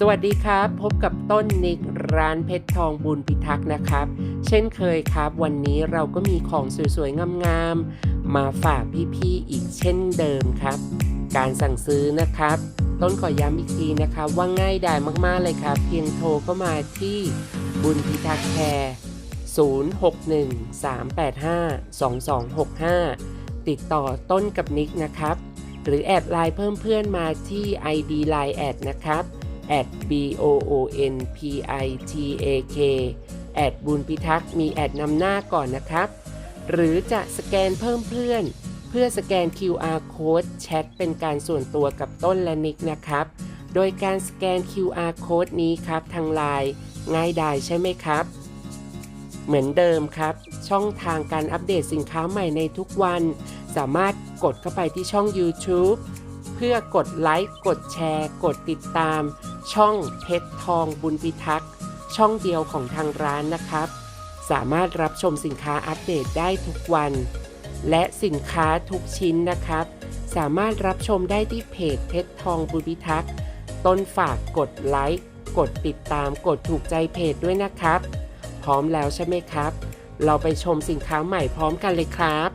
สวัสดีครับ พบกับต้นนิกร้านเพชรทองบุญพิทักษ์นะครับ เช่นเคยครับ วันนี้เราก็มีของสวยๆ งามๆ มาฝากพี่ๆ อีกเช่นเดิมครับ การสั่งซื้อนะครับ ต้นขอย้ำอีกทีนะครับว่าง่ายดายมากๆเลยครับ เพียงโทรเข้ามาที่บุญพิทักษ์แคร์0613852265 ติดต่อต้นกับนิกนะครับ หรือแอดไลน์เพิ่มเพื่อนมาที่ ID Line แอดนะครับ at b o o n p i t a k แอดบุญพิทักษ์มีแอดนำหน้าก่อนนะครับ หรือจะสแกนเพิ่มเพื่อน เพื่อสแกน QR code แชทเป็นการส่วนตัวกับต้นและนิกนะครับ โดยการสแกน QR code นี้ครับทางไลน์ง่ายดายใช่ไหมครับ เหมือนเดิมครับ ช่องทางการอัปเดตสินค้าใหม่ในทุกวัน สามารถกดเข้าไปที่ช่อง YouTube เพื่อกดไลค์ กดแชร์ กดติดตาม ช่องเพชรทองบุญพิทักษ์ ช่องเดียวของทางร้านนะครับ สามารถรับชมสินค้าอัปเดตได้ทุกวัน และสินค้าทุกชิ้นนะครับ สามารถรับชมได้ที่เพจเพชรทองบุญพิทักษ์ ต้นฝากกดไลค์ กดติดตาม กดถูกใจเพจด้วยนะครับ พร้อมแล้วใช่ไหมครับ เราไปชมสินค้าใหม่พร้อมกันเลยครับ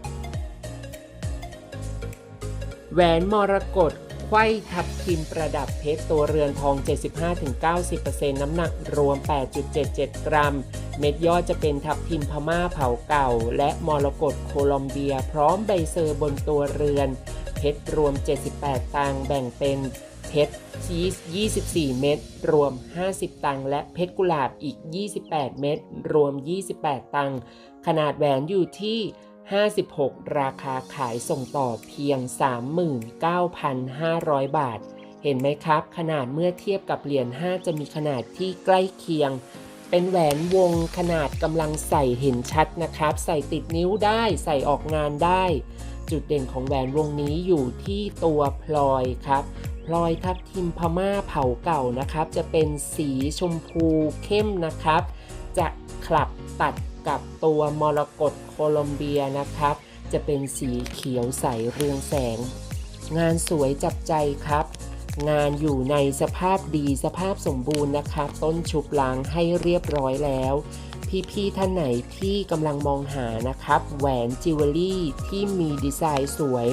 แหวนมรกต ไข้ทับทิมประดับเพชรตัวเรือนทอง 75-90%น้ำหนักรวม 8.77 กรัม เม็ดยอดจะเป็นทับทิมพม่าเผาเก่า และมรกตโคลอมเบีย พร้อมใบเซอร์บนตัวเรือน เพชรรวม 78 ตังค์แบ่งเป็นเพชรชีส 24 เม็ดรวม 50 ตังค์และเพชรกุหลาบอีก 28 เม็ดรวม 28 ตังค์ขนาดแหวนอยู่ที่ 56 ราคาขายส่งต่อเพียง 39,500 บาท เห็นไหมครับ ขนาดเมื่อเทียบกับเหรียญ5 จะมีขนาดที่ใกล้เคียง เป็นแหวนวงขนาดกำลังใส่เห็นชัดนะครับ ใส่ติดนิ้วได้ใส่ออกงานได้ จุดเด่นของแหวนวงนี้อยู่ที่ตัวพลอยครับพลอยทับทิมพม่าเผาเก่านะครับ จะเป็นสีชมพูเข้มนะครับ จะคลับตัด กับตัวมรกตโคลอมเบียนะครับ จะเป็นสีเขียวใสเรืองแสง งานสวยจับใจครับ งานอยู่ในสภาพดีสภาพสมบูรณ์นะครับ ต้นชุบล้างให้เรียบร้อยแล้วพี่ๆท่านไหนที่กำลังมองหานะครับ แหวนจิวเวลรี่ที่มีดีไซน์สวย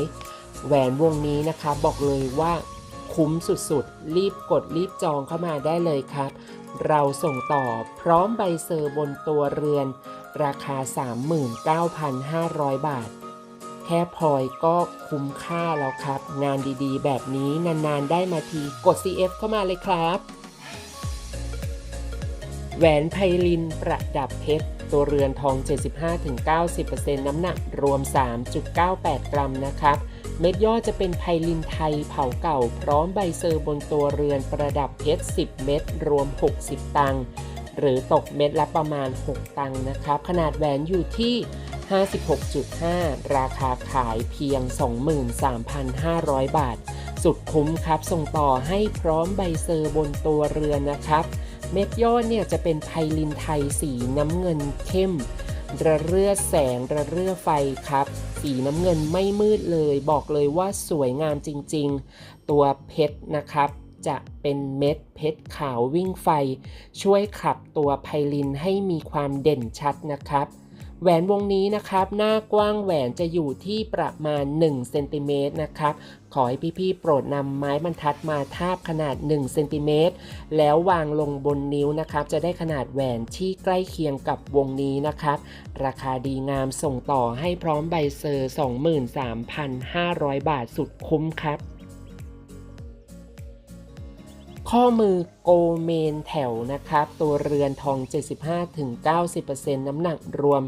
แหวนวงนี้นะครับ บอกเลยว่าคุ้มสุดๆ รีบกดรีบจองเข้ามาได้เลยครับ เราส่งต่อพร้อมใบเซอร์บนตัวเรือน ราคา 39,500 บาท แค่พลอยก็คุ้มค่าแล้วครับ งานดีๆ แบบนี้นานๆ ได้มาทีกด CF เข้ามาเลยครับ แหวนไพลินประดับเพชร ตัวเรือนทอง 75-90%น้ำหนักรวม 3.98 กรัมนะครับเม็ดย่อจะเป็นไพลินไทยเผาเก่า พร้อมใบเซอร์บนตัวเรือนประดับเพชร 10 เม็ดรวม 60 ตังค์ หรือตกเม็ดละประมาณ 6 ตังค์นะครับ ขนาดแหวนอยู่ที่ 56.5 ราคาขายเพียง 23,500 บาท สุดคุ้มครับ ส่งต่อให้พร้อมใบเซอร์บนตัวเรือนนะครับ เม็ดยอดเนี่ยจะเป็นไพลินไทยสีน้ำเงินเข้ม ระเรื่อแสงระเรื่อไฟครับ สีน้ำเงินไม่มืดเลย บอกเลยว่าสวยงามจริง ๆ ตัวเพชรนะครับ จะเป็นเม็ดเพชรขาววิ่งไฟ ช่วยขับตัวไพลินให้มีความเด่นชัดนะครับ แหวนวงนี้นะครับ หน้ากว้างแหวนจะอยู่ที่ประมาณ1เซนติเมตรนะครับ ขอให้พี่ๆโปรดนำไม้บรรทัดมาทาบขนาด1เซนติเมตรแล้ววางลงบนนิ้วนะครับ จะได้ขนาดแหวนที่ใกล้เคียงกับวงนี้นะครับ ราคาดีงามส่งต่อให้พร้อมใบเซอร์ 23,500 บาทสุดคุ้มครับ ข้อมือโกเมนแถวนะครับ ตัวเรือนทอง 75-90%น้ำหนักรวม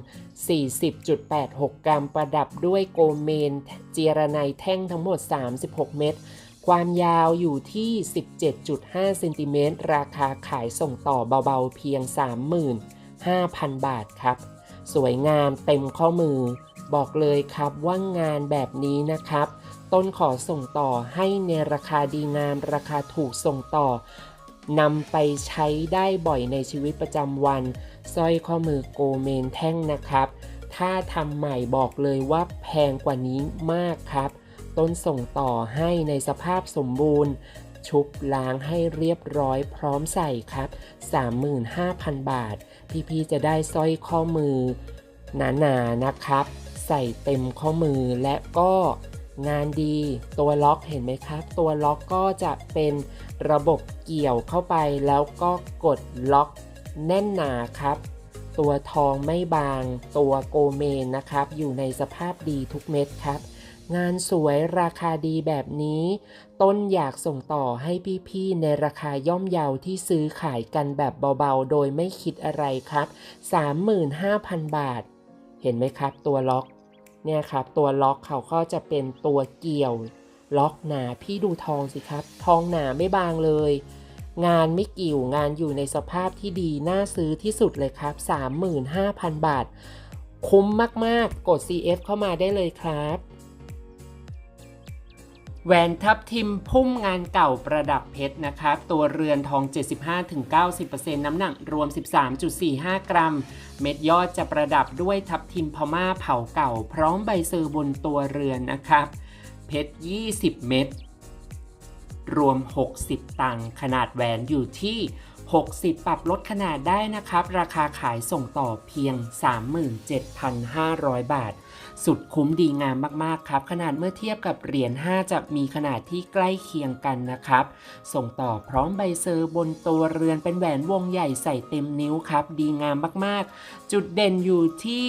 40.86 กรัมประดับด้วยโกเมนเจียรไนแท่งทั้งหมด 36 เม็ดความยาวอยู่ที่ 17.5เซนติเมตรราคาขายส่งต่อเบาๆเพียง 35,000 บาทครับ สวยงามเต็มข้อมือ บอกเลยครับว่างานแบบนี้นะครับ ต้นขอส่งต่อให้ในราคาดีงาม ราคาถูกส่งต่อนำไปใช้ได้บ่อยในชีวิตประจำวันสร้อยข้อมือโกเมนแท่งนะครับ ถ้าทำใหม่บอกเลยว่าแพงกว่านี้มากครับ ต้นส่งต่อให้ในสภาพสมบูรณ์ชชุบล้างให้เรียบร้อยพร้อมใส่ครับ 35,000 บาท พี่ๆจะได้สร้อยข้อมือหนาๆนนะครับ ใส่เต็มข้อมือและก็ งานดีตัวล็อกเห็นไหมครับ ตัวล็อกก็จะเป็นระบบเกี่ยวเข้าไปแล้วก็กดล็อกแน่นหนาครับ ตัวทองไม่บาง ตัวโกเมนนะครับ อยู่ในสภาพดีทุกเม็ดครับ งานสวยราคาดีแบบนี้ ต้นอยากส่งต่อให้พี่ๆในราคาย่อมเยาที่ซื้อขายกันแบบเบาๆ โดยไม่คิดอะไรครับ 35,000 บาท เห็นไหมครับ ตัวล็อก เนี่ยครับตัวล็อกเขาก็จะเป็นตัวเกี่ยวล็อกหนาพี่ดูทองสิครับ ทองหนาไม่บางเลย งานไม่กิ่วงานอยู่ในสภาพที่ดี น่าซื้อที่สุดเลยครับ 35,000 บาท คุ้มมาก ๆ กด CF เข้ามาได้เลยครับแหวนทับทิมพุ่มงานเก่าประดับเพชรนะครับ ตัวเรือนทอง 75-90%น้ำหนักรวม 13.45 กรัม เม็ดยอดจะประดับด้วยทับทิมพม่าเผาเก่า พร้อมใบเซอร์บนตัวเรือนนะครับ เพชร 20 เม็ดรวม 60 ตังค์ขนาดแหวนอยู่ที่ 60 ปรับลดขนาดได้นะครับ ราคาขายส่งต่อเพียง 37,500 บาท สุดคุ้มดีงามมาก ๆ ครับ ขนาดเมื่อเทียบกับเหรียญ 5 จะมีขนาดที่ใกล้เคียงกันนะครับ ส่งต่อพร้อมใบเซอร์บนตัวเรือนเป็นแหวนวงใหญ่ใส่เต็มนิ้วครับ ดีงามมาก ๆ จุดเด่นอยู่ที่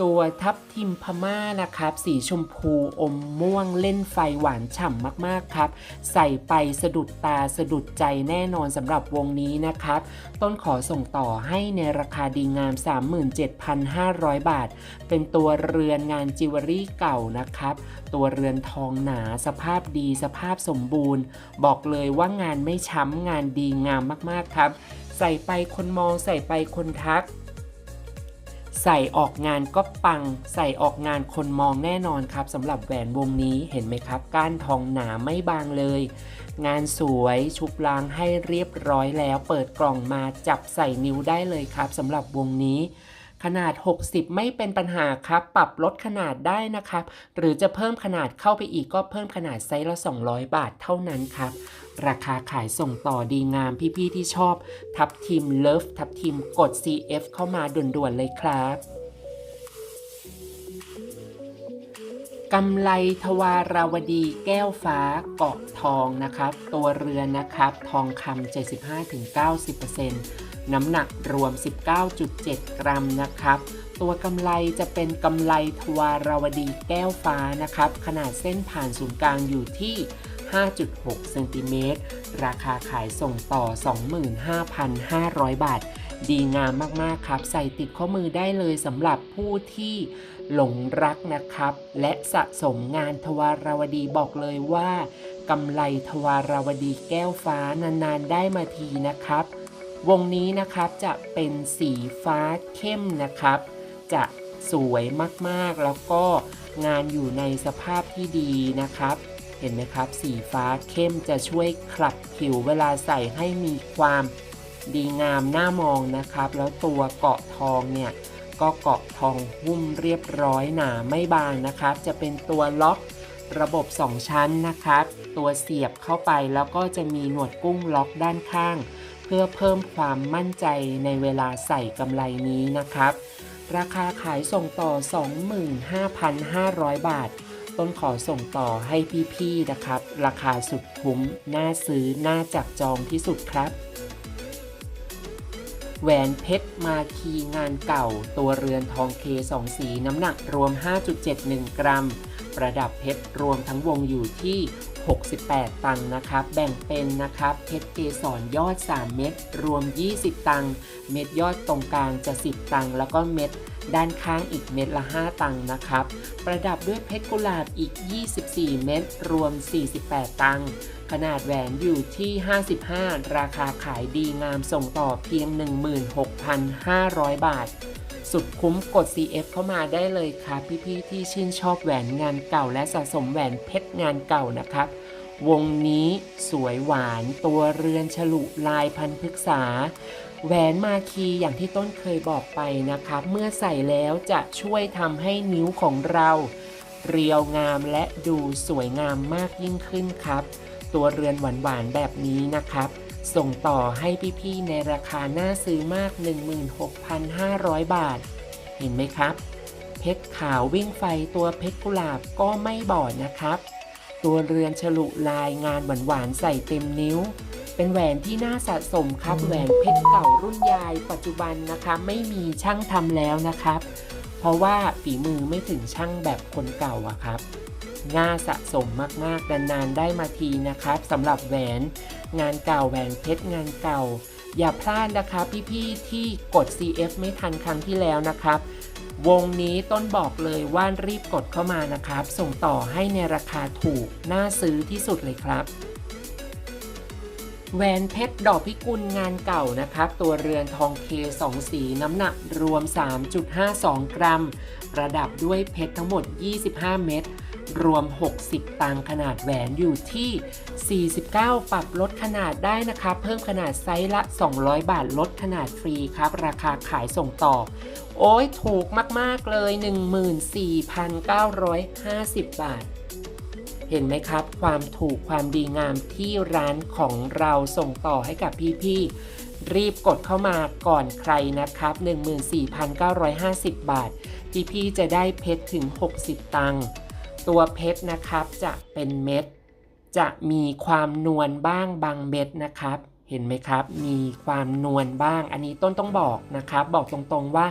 ตัวทับทิมพม่านะครับ สีชมพูอมม่วงเล่นไฟหวานฉ่ำมากๆครับ ใส่ไปสะดุดตาสะดุดใจแน่นอนสำหรับวงนี้นะครับ ต้นขอส่งต่อให้ในราคาดีงาม 37,500 บาท เป็นตัวเรือนงานจิวเวลรี่เก่านะครับ ตัวเรือนทองหนาสภาพดีสภาพสมบูรณ์ บอกเลยว่างานไม่ช้ำงานดีงามมากๆครับ ใส่ไปคนมองใส่ไปคนทัก ใส่ออกงานก็ปัง ใส่ออกงานคนมองแน่นอนครับสำหรับแหวนวงนี้เห็นไหมครับก้านทองหนาไม่บางเลย งานสวยชุบล้างให้เรียบร้อยแล้ว เปิดกล่องมาจับใส่นิ้วได้เลยครับสำหรับวงนี้ขนาด 60 ไม่เป็นปัญหาครับ ปรับลดขนาดได้นะครับ หรือจะเพิ่มขนาดเข้าไปอีกก็เพิ่มขนาดไซส์ละ 200 บาทเท่านั้นครับ ราคาขายส่งต่อดีงามพี่ๆที่ชอบ ทับทีมเลิฟทับทีมกด CF เข้ามาด่วนๆเลยครับกำไลทวาราวดีแก้วฟ้าเกาะทองนะครับ ตัวเรือนนะครับ ทองคำ75-90%น้ำหนักรวม 19.7 กรัมนะครับ ตัวกำไลจะเป็นกำไลทวาราวดีแก้วฟ้านะครับ ขนาดเส้นผ่านศูนย์กลางอยู่ที่ 5.6 เซนติเมตร ราคาขายส่งต่อ 25,500 บาท ดีงามมากๆครับ ใส่ติดข้อมือได้เลยสำหรับผู้ที่หลงรักนะครับ และสะสมงานทวารวดีบอกเลยว่ากำไลทวารวดีแก้วฟ้านานๆได้มาทีนะครับ วงนี้นะครับจะเป็นสีฟ้าเข้มนะครับ จะสวยมากๆแล้วก็งานอยู่ในสภาพที่ดีนะครับ เห็นไหมครับ สีฟ้าเข้มจะช่วยขับผิวเวลาใส่ให้มีความดีงามหน่ามองนะครับ แล้วตัวเกาะทองเนี่ยก็เกาะทองหุ้มเรียบร้อยหนาไม่บางนะครับ จะเป็นตัวล็อกระบบ 2 ชั้นนะครับ ตัวเสียบเข้าไปแล้วก็จะมีหนวดกุ้งล็อกด้านข้าง เพื่อเพิ่มความมั่นใจในเวลาใส่กำไลนี้นะครับ ราคาขายส่งต่อ 25,500 บาท ต้นขอส่งต่อให้พี่ๆนะครับ ราคาสุดคุ้ม น่าซื้อ น่าจับจองที่สุดครับ แหวนเพชรมาคีงานเก่า ตัวเรือนทองเคสองสีน้ำหนักรวม 5.71 กรัม ประดับเพชรรวมทั้งวงอยู่ที่ 68 ตังค์นะครับ แบ่งเป็นนะครับ เพชรเกสรยอด 3 เม็ดรวม 20 ตังค์เม็ดยอดตรงกลางจะ 10 ตังค์แล้วก็เม็ด ด้านข้างอีกเม็ดละ 5 ตังค์นะครับ ประดับด้วยเพชรกุหลาบอีก 24 เม็ดรวม 48 ตังค์ขนาดแหวนอยู่ที่ 55 ราคาขายดีงามส่งต่อเพียง 16,500 บาท สุดคุ้มกด CF เข้ามาได้เลยครับพี่ๆที่ชื่นชอบแหวนงานเก่าและสะสมแหวนเพชรงานเก่านะครับ วงนี้สวยหวานตัวเรือนฉลุลายพันพฤกษา แหวนมาคีอย่างที่ต้นเคยบอกไปนะครับเมื่อใส่แล้วจะช่วยทำให้นิ้วของเรา เรียวงามและดูสวยงามมากยิ่งขึ้นครับ ตัวเรือนหวานๆแบบนี้นะครับ ส่งต่อให้พี่ๆในราคาหน่าซื้อมาก 16,500 บาท เห็นไหมครับ เพชรขาววิ่งไฟตัวเพชรกุหลาบก็ไม่บอดนะครับ ตัวเรือนฉลุลายงานหวานๆใส่เต็มนิ้ว เป็นแหวนที่น่าสะสมครับ แหวนเพชรเก่ารุ่นยาย ปัจจุบันนะคะ ไม่มีช่างทำแล้วนะครับ เพราะว่าฝีมือไม่ถึงช่างแบบคนเก่าอะครับน่าสะสมมากๆนานๆได้มาทีนะครับสำหรับแหวน งานเก่าแหวนเพชรงานเก่า อย่าพลาดนะคะพี่ๆที่กด CF ไม่ทันครั้งที่แล้วนะครับวงนี้ต้นบอกเลยว่ารีบกดเข้ามานะครับ ส่งต่อให้ในราคาถูก น่าซื้อที่สุดเลยครับ แหวนเพชรดอกพิกุลงานเก่านะครับ ตัวเรือนทองเคสองสีน้ำหนักรวม 3.52 กรัม ประดับด้วยเพชรทั้งหมด 25 เม็ดรวม 60 ตังขนาดแหวนอยู่ที่ 49 ปรับลดขนาดได้นะครับ เพิ่มขนาดไซส์ละ 200 บาทลดขนาดฟรีครับ ราคาขายส่งต่อ โอ้ยถูกมาก ๆ เลย 14,950 บาท เห็นไหมครับ ความถูกความดีงามที่ร้านของเราส่งต่อให้กับพี่ๆรีบกดเข้ามาก่อนใครนะครับ 14,950 บาท พี่ๆจะได้เพชรถึง 60 ตังค์ตัวเพชรนะครับจะเป็นเม็ด จะมีความนวลบ้างบางเม็ดนะครับเห็นไหมครับ มีความนวลบ้าง อันนี้ต้นต้องบอกนะครับ บอกตรงๆว่า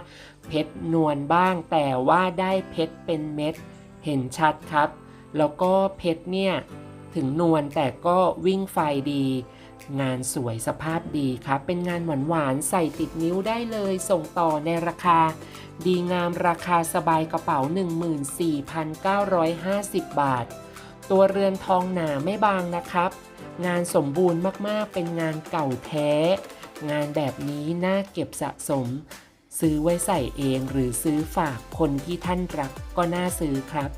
เพชรนวลบ้าง แต่ว่าได้เพชรเป็นเม็ด เห็นชัดครับ แล้วก็เพชรเนี่ย ถึงนวลแต่ก็วิ่งไฟดี งานสวยสภาพดีครับเป็นงานหวานๆใส่ติดนิ้วได้เลยส่งต่อในราคา ดีงามราคาสบายกระเป๋า 14,950 บาท ตัวเรือนทองหนาไม่บางนะครับ งานสมบูรณ์มากๆเป็นงานเก่าแท้ งานแบบนี้น่าเก็บสะสมซื้อไว้ใส่เองหรือซื้อฝากคนที่ท่านรักก็น่าซื้อครับ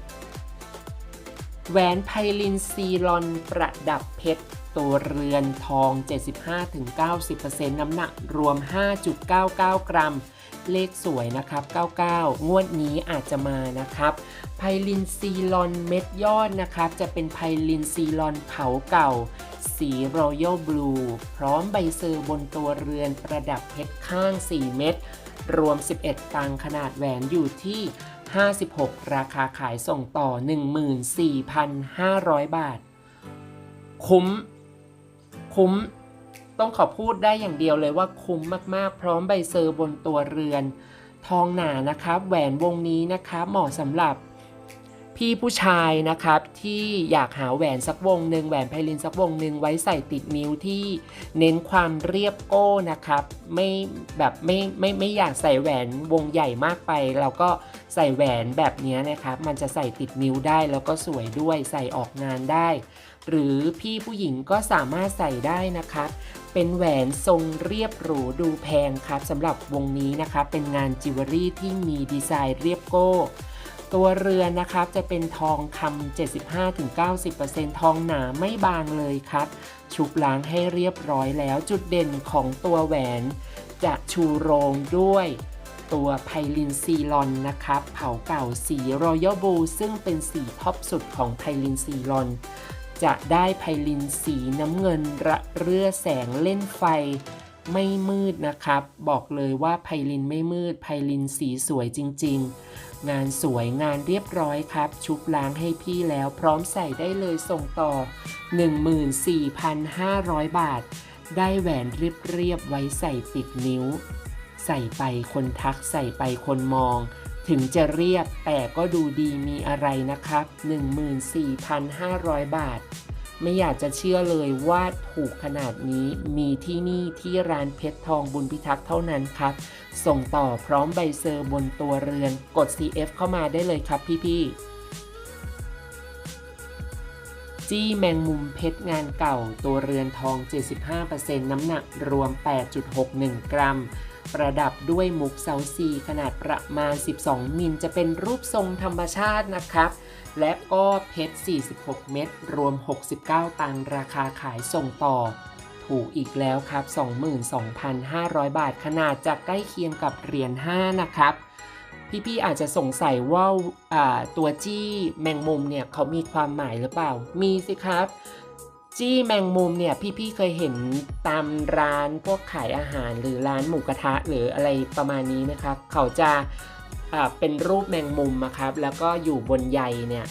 แหวนไพลินซีลอนประดับเพชร ตัวเรือนทอง 75-90%น้ำหนักรวม 5.99 กรัม เลขสวยนะครับ 99 งวดนี้อาจจะมานะครับ ไพลินซีลอนเม็ดยอดนะครับ จะเป็นไพลินซีลอนเผาเก่า สีรอยัลบลูพร้อมใบเซอร์บนตัวเรือนประดับเพชรข้าง 4 เม็ดรวม 11 ตังขนาดแหวนอยู่ที่ 56 ราคาขายส่งต่อ 14,500 บาท คุ้ม คุ้ม ต้องขอพูดได้อย่างเดียวเลยว่าคุ้มมากๆ พร้อมใบเซอร์บนตัวเรือน ทองหนานะครับแหวนวงนี้นะคะ เหมาะสำหรับ พี่ผู้ชายนะครับที่อยากหาแหวนสักวงหนึ่งแหวนไพลินสักวงหนึ่งไว้ใส่ติดนิ้วที่เน้นความเรียบโก้นะครับ ไม่แบบไม่ไม่ไม่อยากใส่แหวนวงใหญ่มากไป เราก็ใส่แหวนแบบนี้นะครับ มันจะใส่ติดนิ้วได้แล้วก็สวยด้วยใส่ออกงานได้ หรือพี่ผู้หญิงก็สามารถใส่ได้นะครับ เป็นแหวนทรงเรียบหรูดูแพงครับสำหรับวงนี้นะครับเป็นงานจิวเวลรี่ที่มีดีไซน์เรียบโก้ ตัวเรือนนะครับจะเป็นทองคำ75-90%ทองหนาไม่บางเลยครับ ชุบล้างให้เรียบร้อยแล้วจุดเด่นของตัวแหวน จะชูโรงด้วยตัวไพลินซีลอนนะครับ เผาเก่าสีรอยัลบูซึ่งเป็นสีท็อปสุดของไพลินซีลอน จะได้ไพลินสีน้ำเงินระเรื่อแสงเล่นไฟ ไม่มืดนะครับ บอกเลยว่าไพลินไม่มืด ไพลินสีสวยจริง ๆ งานสวยงานเรียบร้อยครับ ชุบล้างให้พี่แล้วพร้อมใส่ได้เลยส่งต่อ 14,500 บาท ได้แหวนเรียบๆไว้ใส่ติดนิ้ว ใส่ไปคนทักใส่ไปคนมอง ถึงจะเรียบแต่ก็ดูดีมีอะไรนะครับ 14,500 บาท ไม่อยากจะเชื่อเลยว่าถูกขนาดนี้มีที่นี่ที่ร้านเพชรทองบุญพิทักษ์เท่านั้นครับ ส่งต่อพร้อมใบเซอร์บนตัวเรือน กด CF เข้ามาได้เลยครับพี่ๆจี้แมงมุมเพชรงานเก่าตัวเรือนทอง 75%น้ำหนักรวม 8.61 กรัม ประดับด้วยมุกเซาซีขนาดประมาณ 12 มิลจะเป็นรูปทรงธรรมชาตินะครับ และก็เพชร 46 เม็ดรวม 69 ตังค์ราคาขายส่งต่อ ถูกอีกแล้วครับ 22,500 บาทขนาดจะใกล้เคียงกับเหรียญ 5 นะครับพี่ๆอาจจะสงสัยว่าอ่าตัวจี้แมงมุมเนี่ยเขามีความหมายหรือเปล่า มีสิครับ จี้แมงมุมเนี่ยพี่ๆเคยเห็นตามร้านพวกขายอาหารหรือร้านหมูกระทะหรืออะไรประมาณนี้นะครับ เขาจะเป็นรูปแมงมุมนะครับ แล้วก็อยู่บนใยเนี่ย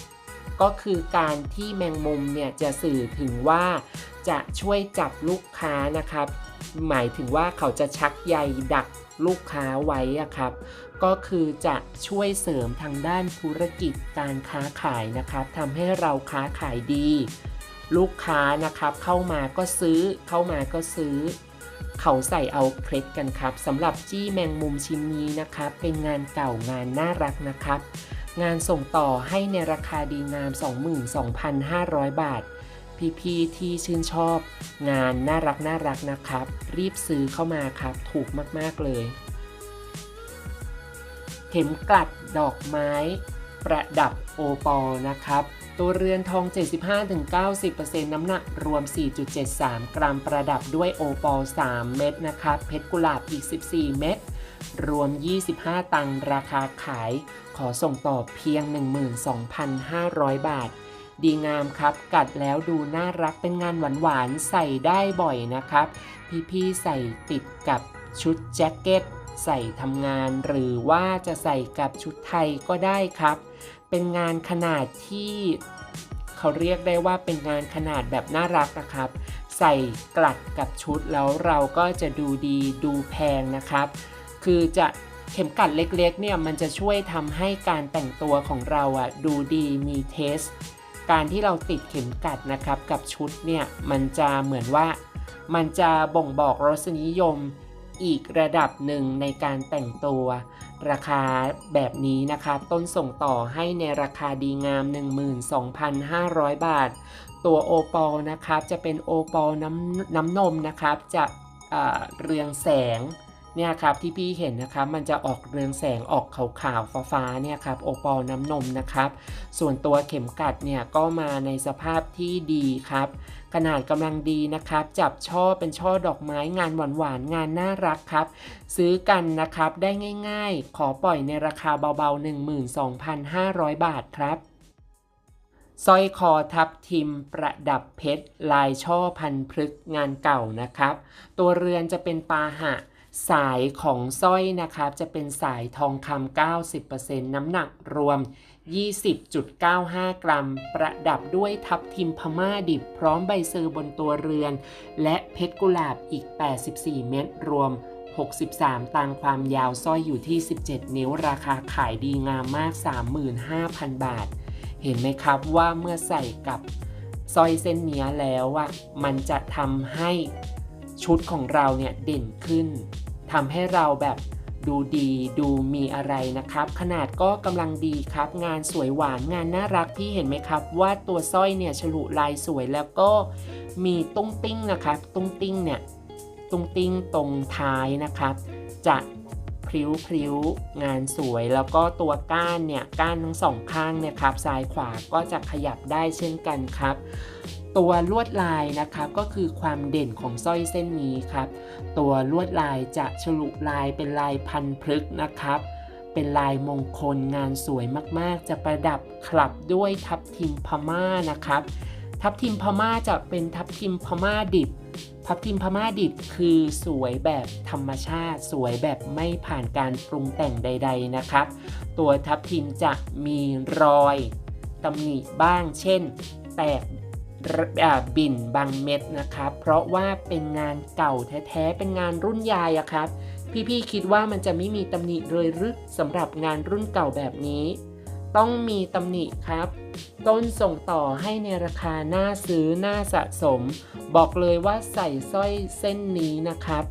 ก็คือการที่แมงมุมเนี่ยจะสื่อถึงว่าจะช่วยจับลูกค้านะครับ หมายถึงว่าเขาจะชักใยดักลูกค้าไว้อะครับ ก็คือจะช่วยเสริมทางด้านธุรกิจการค้าขายนะครับทำให้เราค้าขายดี ลูกค้านะครับเข้ามาก็ซื้อเข้ามาก็ซื้อ เขาใส่เอาเคล็ดกันครับสำหรับจี้แมงมุมชิ้นนี้นะครับเป็นงานเก่างานน่ารักนะครับ งานส่งต่อให้ในราคาดีงาม 22,500 บาท พี่ๆที่ชื่นชอบ งานน่ารักน่ารักนะครับ รีบซื้อเข้ามาครับ ถูกมากๆเลย เข็มกลัดดอกไม้ ประดับโอปอนะครับ ตัวเรือนทอง 75-90%น้ำหนักรวม 4.73 กรัมประดับด้วยโอปอล 3 เม็ดนะครับเพชรกุหลาบอีก 14 เม็ดรวม 25 ตังค์ราคาขาย ขอส่งต่อเพียง 12,500 บาท ดีงามครับ กัดแล้วดูน่ารักเป็นงานหวานๆ ใส่ได้บ่อยนะครับ พี่ๆ ใส่ติดกับชุดแจ็คเก็ต ใส่ทำงานหรือว่าจะใส่กับชุดไทยก็ได้ครับ เป็นงานขนาดที่เขาเรียกได้ว่าเป็นงานขนาดแบบน่ารักนะครับ ใส่กลัดกับชุดแล้วเราก็จะดูดีดูแพงนะครับ คือจะเข็มกัดเล็กๆเนี่ยมันจะช่วยทำให้การแต่งตัวของเราอะดูดีมีเทส การที่เราติดเข็มกัดนะครับกับชุดเนี่ยมันจะเหมือนว่า มันจะบ่งบอกรสนิยมอีกระดับหนึ่งในการแต่งตัว ราคาแบบนี้นะครับต้นส่งต่อให้ในราคาดีงาม 12,500 บาท ตัวโอปอลนะครับจะเป็นโอปอลน้ำน้ำนมนะครับจะเรืองแสง เนี่ยครับที่พี่เห็นนะครับมันจะออกเรืองแสงออกขาวๆฟ้าๆเนี่ยครับโอปอลน้ำนมนะครับ ส่วนตัวเข็มกัดเนี่ยก็มาในสภาพที่ดีครับ ขนาดกำลังดีนะครับ จับช่อเป็นช่อดอกไม้งานหวานๆงานน่ารักครับ ซื้อกันนะครับได้ง่ายๆ ขอปล่อยในราคาเบาๆ 12,500 บาทครับสร้อยคอทับทิมประดับเพชร ลายช่อพันพฤกงานเก่านะครับ ตัวเรือนจะเป็นปาหะ สายของสร้อยนะครับจะเป็นสายทองคำ90%น้ำหนักรวม 20.95 กรัม ประดับด้วยทับทิมพม่าดิบพร้อมใบเซอร์บนตัวเรือน และเพชรกุหลาบอีก 84 เม็ดรวม 63 ตังความยาวสร้อยอยู่ที่ 17 นิ้วราคาขายดีงามมาก 35,000 บาท เห็นไหมครับว่าเมื่อใส่กับสร้อยเส้นเนี้ยแล้วอะมันจะทำให้ชุดของเราเนี่ยเด่นขึ้น ทำให้เราแบบดูดีดูมีอะไรนะครับ ขนาดก็กำลังดีครับ งานสวยหวานงานน่ารักพี่เห็นไหมครับ ว่าตัวสร้อยเนี่ยฉลุลายสวยแล้วก็มีตุ้งติ้งนะครับ ตุ้งติ้งเนี่ยตุ้งติ้งตรงท้ายนะครับ จะพริ้วพริ้วงานสวยแล้วก็ตัวก้านเนี่ยก้านทั้งสองข้างเนี่ยครับซ้ายขวาก็จะขยับได้เช่นกันครับ ตัวลวดลายนะครับก็คือความเด่นของสร้อยเส้นนี้ครับ ตัวลวดลายจะฉลุลายเป็นลายพันพฤกษ์นะครับ เป็นลายมงคลงานสวยมากๆ จะประดับคลับด้วยทับทิมพม่านะครับ ทับทิมพม่าจะเป็นทับทิมพม่าดิบ ทับทิมพม่าดิบคือสวยแบบธรรมชาติ สวยแบบไม่ผ่านการปรุงแต่งใด ๆนะครับ ตัวทับทิมจะมีรอยตำหนิบ้าง เช่น แตก บิ่นบางเม็ดนะครับเพราะว่าเป็นงานเก่าแท้ๆ เป็นงานรุ่นยายอะครับ พี่ๆคิดว่ามันจะไม่มีตำหนิเลยหรือสำหรับงานรุ่นเก่าแบบนี้ ต้องมีตำหนิครับ ต้นส่งต่อให้ในราคาหน่าซื้อหน่าสะสม บอกเลยว่าใส่สร้อยเส้นนี้นะครับ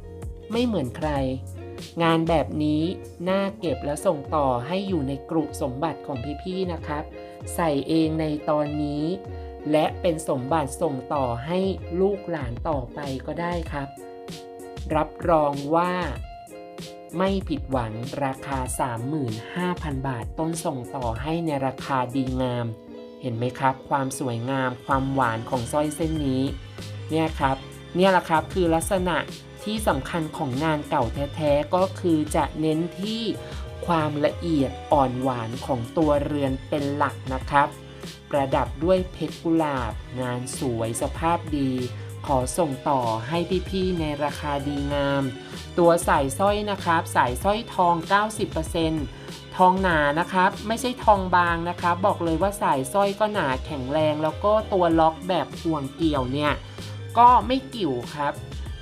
ไม่เหมือนใคร งานแบบนี้น่าเก็บและส่งต่อให้อยู่ในกรุสมบัติของพี่ๆนะครับ ใส่เองในตอนนี้ และเป็นสมบัติส่งต่อให้ลูกหลานต่อไปก็ได้ครับ รับรองว่าไม่ผิดหวังราคา 35,000 บาทต้นส่งต่อให้ในราคาดีงาม เห็นไหมครับ ความสวยงามความหวานของสร้อยเส้นนี้ เนี่ยครับ เนี่ยแหละครับคือลักษณะที่สำคัญของงานเก่าแท้ๆ ก็คือจะเน้นที่ความละเอียดอ่อนหวานของตัวเรือนเป็นหลักนะครับ ประดับด้วยเพชรกุหลาบ งานสวยสภาพดี ขอส่งต่อให้พี่ๆในราคาดีงาม ตัวสายสร้อยนะครับ สายสร้อยทอง 90%ทองหนานะครับ ไม่ใช่ทองบางนะครับ บอกเลยว่าสายสร้อยก็หนาแข็งแรง แล้วก็ตัวล็อกแบบห่วงเกี่ยวเนี่ย ก็ไม่กิ่วครับ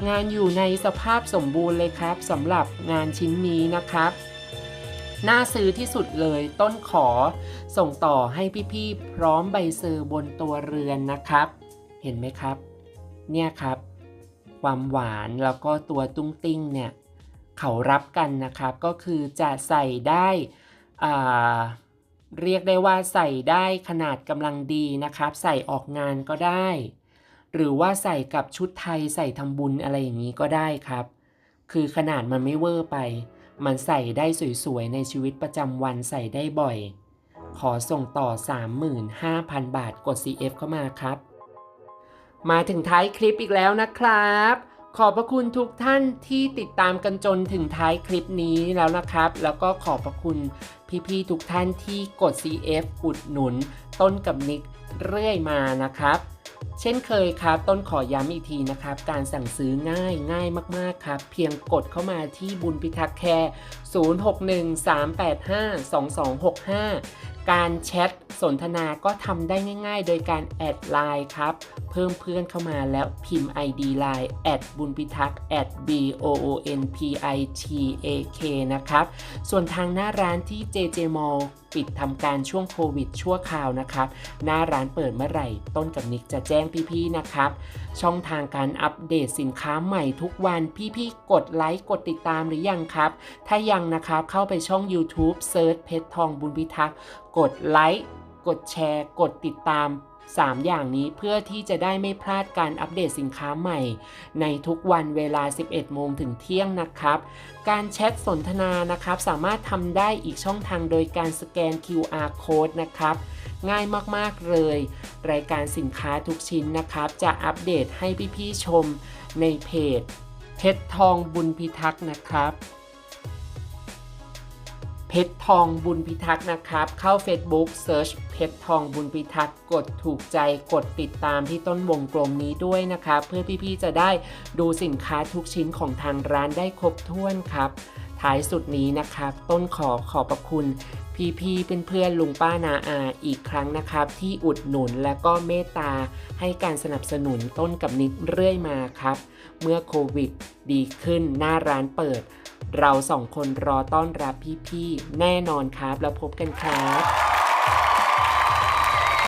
งานอยู่ในสภาพสมบูรณ์เลยครับสำหรับงานชิ้นนี้นะครับ น่าซื้อที่สุดเลยต้นขอส่งต่อให้พี่ๆพร้อมใบเซอร์บนตัวเรือนนะครับ เห็นไหมครับ เนี่ยครับ ความหวานแล้วก็ตัวตุ้งติ้งเนี่ยเขารับกันนะครับก็คือจะใส่ได้เรียกได้ว่าใส่ได้ขนาดกำลังดีนะครับ ใส่ออกงานก็ได้ หรือว่าใส่กับชุดไทยใส่ทำบุญอะไรอย่างนี้ก็ได้ครับ คือขนาดมันไม่เวอร์ไป มันใส่ได้สวยๆ ในชีวิตประจำวันใส่ได้บ่อย ขอส่งต่อ 35,000 บาทกด CF เข้ามาครับ มาถึงท้ายคลิปอีกแล้วนะครับ ขอบพระคุณทุกท่านที่ติดตามกันจนถึงท้ายคลิปนี้แล้วนะครับ แล้วก็ขอบพระคุณพี่ๆทุกท่านที่กด CF อุดหนุน ต้นกับนิกเรื่อยมานะครับ เช่นเคยครับ ต้นขอย้ำอีกทีนะครับ การสั่งซื้อง่ายง่ายมาก ๆ ครับ เพียงกดเข้ามาที่บุญพิทักษ์แคร์ 0613852265 การแชทสนทนาก็ทำได้ง่าย ๆ โดยการแอดไลน์ครับ เพิ่มเพื่อนเข้ามาแล้วพิมพ์ ID ไลน์แอดบุญพิทักษ์ at b o o n p i t a k นะครับ ส่วนทางหน้าร้านที่ JJ Mall ปิดทำการช่วงโควิดชั่วคราวนะครับ หน้าร้านเปิดเมื่อไหร่ ต้นกับนิกจะแจ้งพี่ๆนะครับ ช่องทางการอัปเดตสินค้าใหม่ทุกวันพี่ๆกดไลค์กดติดตามหรือยังครับ ถ้ายังนะครับเข้าไปช่อง YouTube เซิร์ชเพชรทองบุญพิทักษ์กดไลค์กดแชร์ กดติดตาม 3 อย่างนี้เพื่อที่จะได้ไม่พลาดการอัปเดตสินค้าใหม่ ในทุกวันเวลา 11 โมงถึงเที่ยงนะครับ การแชทสนทนานะครับ สามารถทำได้อีกช่องทางโดยการสแกน QR code นะครับ ง่ายมากๆเลย รายการสินค้าทุกชิ้นนะครับ จะอัปเดตให้พี่ๆชมในเพจเพชรทองบุญพิทักษ์นะครับ เพชรทองบุญพิทักษ์นะครับ เข้า Facebook Search เพชรทองบุญพิทักษ์กดถูกใจกดติดตามที่ต้นวงกลมนี้ด้วยนะครับ เพื่อพี่ๆจะได้ดูสินค้าทุกชิ้นของทางร้านได้ครบถ้วนครับ ท้ายสุดนี้นะครับ ต้นขอขอบพระคุณพี่ๆเพื่อนๆลุงป้านาอาอีกครั้งนะครับ ที่อุดหนุนและก็เมตตาให้การสนับสนุนต้นกับนิดเรื่อยมาครับ เมื่อโควิด ดีขึ้นหน้าร้านเปิด เราสองคนรอต้อนรับพี่ๆแน่นอนครับ แล้วพบกันครับ